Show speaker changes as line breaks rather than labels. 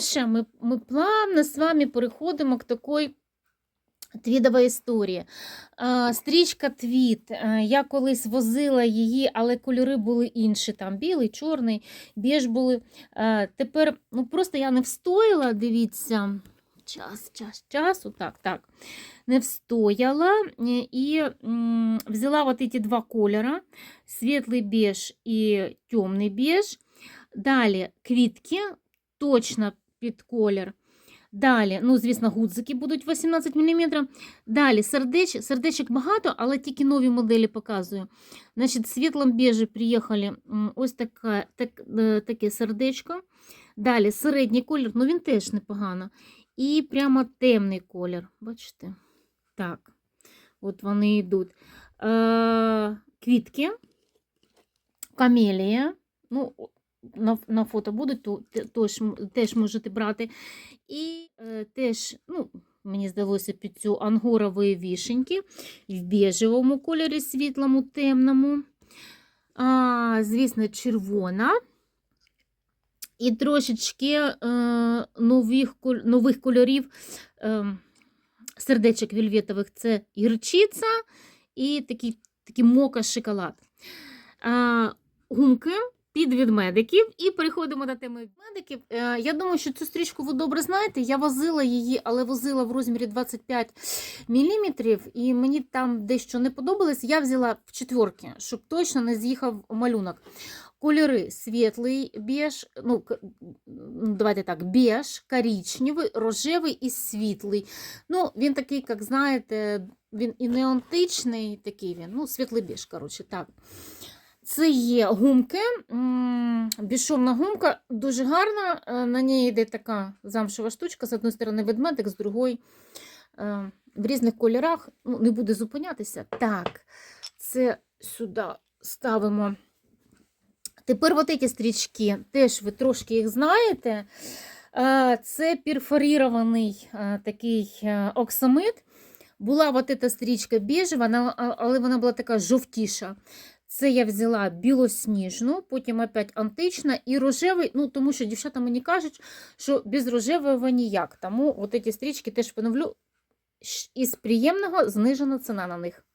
дальше мы, мы плавно с вами переходимо к такой Твідова історія. А, стрічка твіт. а, Я колись возила її, але кольори були інші. Там білий, чорний, біж були. А, Тепер ну, просто я не встояла, дивіться. Час, час, час. Так, так. Не встояла е, і м, взяла вот эти два кольора: світлий біж і темний біж. Далі квітки, точно під колір. Далі, ну, звісно, гудзики будуть 18 мм. Далі сердеч, сердечок багато, але тільки нові моделі показую. Значить, світлом біжі приїхали ось така, так, е, таке сердечко. Далі середній колір, ну він теж непогано. І прямо темний колір. Бачите? Так, от вони йдуть. Е, квітки, камелія. Ну, на, на фото будуть, то те- тож, теж можете брати. І е, теж, ну, мені здалося, під цю ангорової вішеньки в біжевому кольорі, світлому, темному. А, звісно, червона. І трошечки е, нових, нових кольорів е, сердечок вільветових це гірчиця і такий, такий мока шоколад. А, гумки під ведмедиків. І переходимо до теми ведмедиків. Е, Я думаю, що цю стрічку ви добре знаєте. Я возила її, але возила в розмірі 25 мм, і мені там дещо не подобалось. Я взяла в четверки, щоб точно не з'їхав малюнок. Кольори світлий, біж, ну, давайте так, біж, коричневий, рожевий і світлий. Ну, він такий, як знаєте, він і не античний, такий він, ну, світлий біж, коротше, так. Це є гумки, м, безшовна гумка, дуже гарна. е, На ній йде така замшева штучка, з одної сторони ведмедик, з другої е, в різних кольорах. Ну, не буде зупинятися. Так, це сюди ставимо. Тепер от ці стрічки, теж ви трошки їх знаєте. Е, Це перфорірований такий оксамит. Була от ця стрічка біжева, але вона була така жовтіша. Це я взяла білосніжну, потім опять антична і рожевий, ну тому що дівчата мені кажуть, що без рожевого ніяк. Тому от ці стрічки теж поновлю. Із приємного знижена ціна на них.